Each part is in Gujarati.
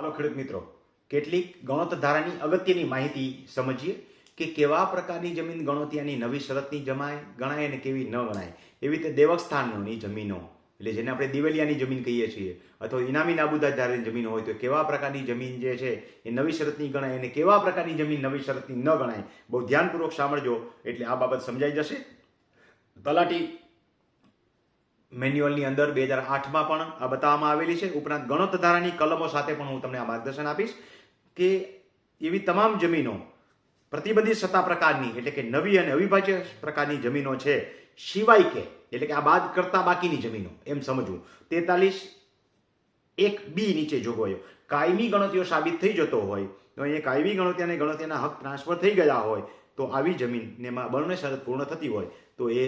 ચાલો ખેડૂત મિત્રો, કેટલીક ગણોત ધારાની અગત્યની માહિતી સમજીએ કે કેવા પ્રકારની જમીન ગણોતિયાની નવી શરતની જમાય, ગણાય અને કેવી ન ગણાય. એવી રીતે દેવક સ્થાનોની જમીનો, એટલે જેને આપણે દિવેલિયાની જમીન કહીએ છીએ, અથવા ઇનામી નાબૂદા ધારાની જમીન હોય તો કેવા પ્રકારની જમીન જે છે એ નવી શરતની ગણાય અને કેવા પ્રકારની જમીન નવી શરતની ન ગણાય. બહુ ધ્યાનપૂર્વક સાંભળજો, એટલે આ બાબત સમજાઈ જશે. તલાટી મેન્યુઅલની અંદર બે હજાર આઠમાં પણ આ બતાવવામાં આવેલી છે. ઉપરાંત ગણોત ધારાની કલમો સાથે પણ હું તમને આ માર્ગદર્શન આપીશ કે એવી તમામ જમીનો, પ્રતિબંધિત સત્તા પ્રકારની, એટલે કે નવી અને અવિભાજ્ય પ્રકારની જમીનો છે, સિવાય કે, એટલે કે આ બાદ કરતા બાકીની જમીનો, એમ સમજવું. તેતાલીસ એક બી નીચે જોગવાયો કાયમી ગણતરીઓ સાબિત થઈ જતો હોય, તો એ કાયમી ગણતરી અને ગણતરીના હક ટ્રાન્સફર થઈ ગયા હોય, તો આવી જમીનનેમાં બળને શરત પૂર્ણ થતી હોય, તો એ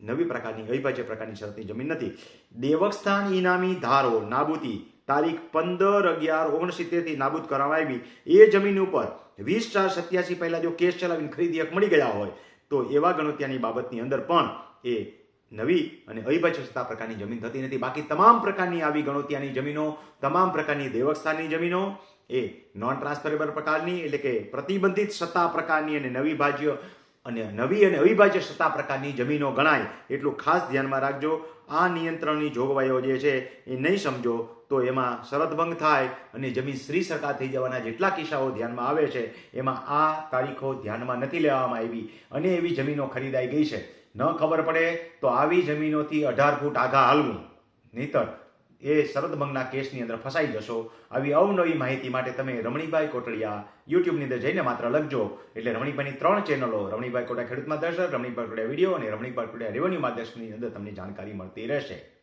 નવી પ્રકારની અવિભાજ્ય પ્રકારની શરતની જમીન નથી. દેવસ્થાન ઇનામી ધારો, નાબૂદી. તારીખ પંદર અગિયાર ઓગણસિત્તેરથી નાબૂદ કરવામાં આવી. એ જમીન ઉપર વીસ ચાર સત્યાસી પહેલાં જો કેસ ચલાવીને ખરીદી હક મળી ગયા હોય, તો એવા ગણોત્યાની બાબતની અંદર પણ એ નવી અને અવિભાજ્ય સત્તા પ્રકારની જમીન થતી નથી. બાકી તમામ પ્રકારની આવી ગણોત્યાની જમીનો, તમામ પ્રકારની દેવસ્થાનની જમીનો, એ નોન ટ્રાન્સફરેબલ પ્રકારની એટલે કે પ્રતિબંધિત સત્તા પ્રકારની અને નવી ભાજ્ય અને નવી અને અવિભાજ્ય સત્તા પ્રકારની જમીનો ગણાય એટલું ખાસ ધ્યાનમાં રાખજો. આ નિયંત્રણની જોગવાઈઓ જે છે એ નહીં સમજો તો એમાં શરતભંગ થાય અને જમીન શ્રી સરકાર થઈ જવાના જેટલા કિસ્સાઓ ધ્યાનમાં આવે છે એમાં આ તારીખો ધ્યાનમાં નથી લેવામાં આવી અને એવી જમીનો ખરીદાઈ ગઈ છે. ન ખબર પડે તો આવી જમીનોથી અઢાર ફૂટ આગા હાલવું. નહીતર એ શરતભંગના કેસની અંદર ફસાઈ જશો. આવી અવનવી માહિતી માટે તમે રમણીભાઈ કોટડિયા યુટ્યુબની અંદર જઈને માત્ર લખજો. એટલે રમણીભાઈની ત્રણ ચેનલો, રમણીભાઈ કોટા ખેડૂત માર્ગદર્શક, રમણીભાઈ કોટડિયા વીડિયો અને રમણીભાઈ કોટડિયા રેવન્યુ માર્ગદર્શનની અંદર તમને જાણકારી મળતી રહેશે.